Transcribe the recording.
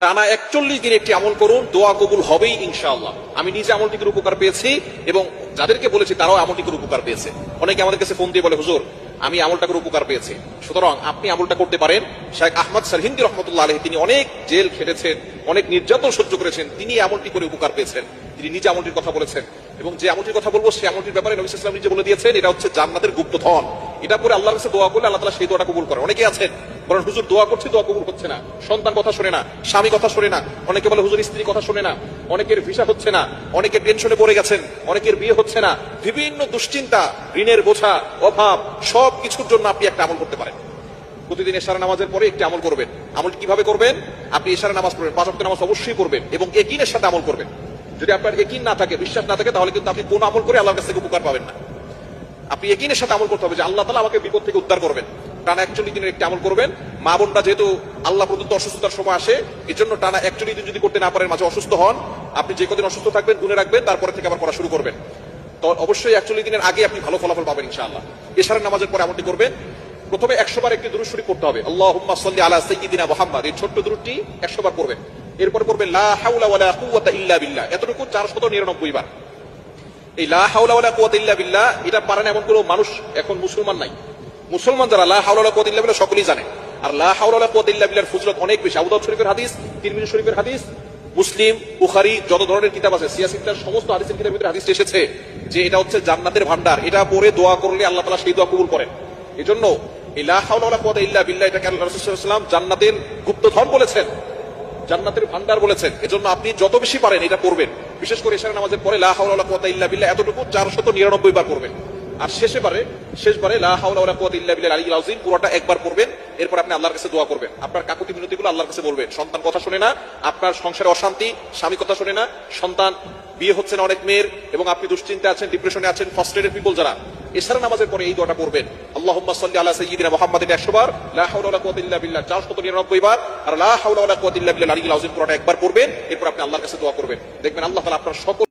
টানা একচল্লিশ দিন একটি আমল করুন, দোয়া কবুল হবেই ইনশাআল্লাহ। আমি নিজে আমলটির উপকার পেয়েছি এবং যাদেরকে বলেছি তারাও আমলটির উপকার পেয়েছে। অনেকে আমাদের কাছে ফোন দিয়ে বলে, হুজুর, আমি আমলটাকে উপকার পেয়েছি। সুতরাং আপনি আমলটা করতে পারেন। শেখ আহমদ সারহিন্দি রহমতুল্লাহ আলহ তিনি অনেক জেল খেটেছেন, অনেক নির্যাতন সহ্য করেছেন, তিনি আমলটি করে উপকার পেয়েছেন। তিনি নিজে আমলটির কথা বলেছেন। এবং যে আমলটির কথা বলব সে আমলটির ব্যাপারে নবী ইসলাম নিজে বলে দিয়েছেন, এটা হচ্ছে জান্নাতের গুপ্তধন। এটা পরে আল্লাহর কাছে দোয়া করলে আল্লাহ তালা সেই দোয়াটা কবুল করে। অনেকে আছেন, বলেন, হুজুর, দোয়া করছি, দোয়া কবুল হচ্ছে না। সন্তান কথা শোনে না, স্বামী কথা শোনে না। অনেকে বলে, হুজুর, স্ত্রী কথা শোনে না। অনেকের ভিসা হচ্ছে না। অনেকে টেনশনে পড়ে গেছেন। অনেকের বিয়ে হচ্ছে না। বিভিন্ন দুশ্চিন্তা, ঋণের বোঝা, অভাব সব কিছুর জন্য আপনি একটা আমল করতে পারেন। প্রতিদিন এশারা নামাজের পরে একটি আমল করবেন। আমল কীভাবে করবেন? আপনি এশারা নামাজ পড়বেন, পাঁচ ওয়াক্ত নামাজ অবশ্যই করবেন এবং একিনের সাথে আমল করবেন। যদি আপনার একিন না থাকে, বিশ্বাস না থাকে, তাহলে কিন্তু আপনি কোন আমল করে আল্লাহর কাছ থেকে উপকার পাবেন না। আপনি একিনের সাথে আমল করতে হবে যে আল্লাহ তালা আমাকে বিপদ থেকে উদ্ধার করবেন। টানা একচল্লিশ দিনের একটি আমল করবেন। মা বোনরা যেহেতু আল্লাহ প্রদত্ত অসুস্থতার সময় আসে এই জন্য টানা একচল্লিশ দিন যদি করতে না পারেন, মাঝে অসুস্থ হন, আপনি যে কদিন অসুস্থ থাকবেন, গুনে রাখবেন, তারপরে থেকে আবার করা শুরু করবেন। তো অবশ্যই একচল্লিশ দিনের আগে আপনি ভালো ফলাফল পাবেন ইনশাআল্লাহ। এশারের নামাজের পরে আমলটি করবেন। প্রথমে একশো বার একটি দুরুদ পড়তে হবে। আল্লাহ সাল্লি আলা সাইয়্যিদিনা মুহাম্মদ। এই ছোট্ট দুরুদটি একশো বার পড়বেন। এরপর পড়বেন লা হাওলা ওয়ালা কুওয়াতা ইল্লা বিল্লাহ। এতটুকু 499 বার। এই লা হাওলা ওয়ালা ইল্লা বিল্লাহ, এটা পারেন এমন কোনো মানুষ এখন মুসলমান নাই। মুসলমান যারা, লা হাওলা ওয়ালা ইল্লা বিল্লাহ সকলেই জানে। আর লা হাওলা কুওয়াতা ইল্লা বিল্লাহর ফজিলত অনেক বেশি। আবু দাউদ শরীফের হাদিস, তিরমিজি শরীফের হাদিস, মুসলিম, বুখারী, যত ধরনের কিতাব আছে সিয়াসিকটার সমস্ত হাদিসের কিতাবের ভিতরে হাদিস এসেছে যে এটা হচ্ছে জান্নাতের ভান্ডার এটা পড়ে দোয়া করলে আল্লাহ তাআলা সেই দোয়া কবুল করেন। এজন্য এই লা হাওলা কুওয়াতা ইল্লা বিল্লাহ, এটাকে আল্লাহ রাসূল সাল্লাল্লাহু আলাইহি ওয়াসাল্লাম জান্নাতের গুপ্তধন বলেছেন। জান্নাতের ভান্ডার বলেছেন। এজন্য আপনি যত বেশি পারেন এটা করবেন। বিশেষ করে এশার নামাজের পরে লা হাওলা ইল্লা বিল্লাহ এতটুকু 499 বার করবেন। আর শেষে বারে শেষবারে লা হাওলা পুরোটা একবার পড়বেন, এরপর আপনি আল্লাহর কাছে দোয়া করবেন। আপনার কাকুতি মিনতিগুলো আল্লাহর কাছে বলবেন। সন্তান কথা শুনে না, আপনার সংসারে অশান্তি, স্বামী কথা শুনে না, সন্তান বিয়ে হচ্ছে না অনেক মেয়ের, এবং আপনি দুশ্চিন্তা আছেন ডিপ্রেশনে আছেন ফার্স্টেডের পিপল যারা, এছাড়া নামাজের পরে এই দোয়াটা পড়বেন। আল্লাহুম্মা সাল্লি আলা সাইয়্যিদিনা মুহাম্মাদিন 100 বার, লা হাওলা ওয়ালা কুওয়াতা ইল্লা বিল্লাহ 499 বার, আর লা হাওলা ইল্লা বিল্লাহ আলিয়্যিল আযীম, পুরোটা একবার পড়বেন, এরপর আপনি আল্লাহর কাছে দোয়া করবেন। দেখবেন আল্লাহ তাআলা আপনার সকল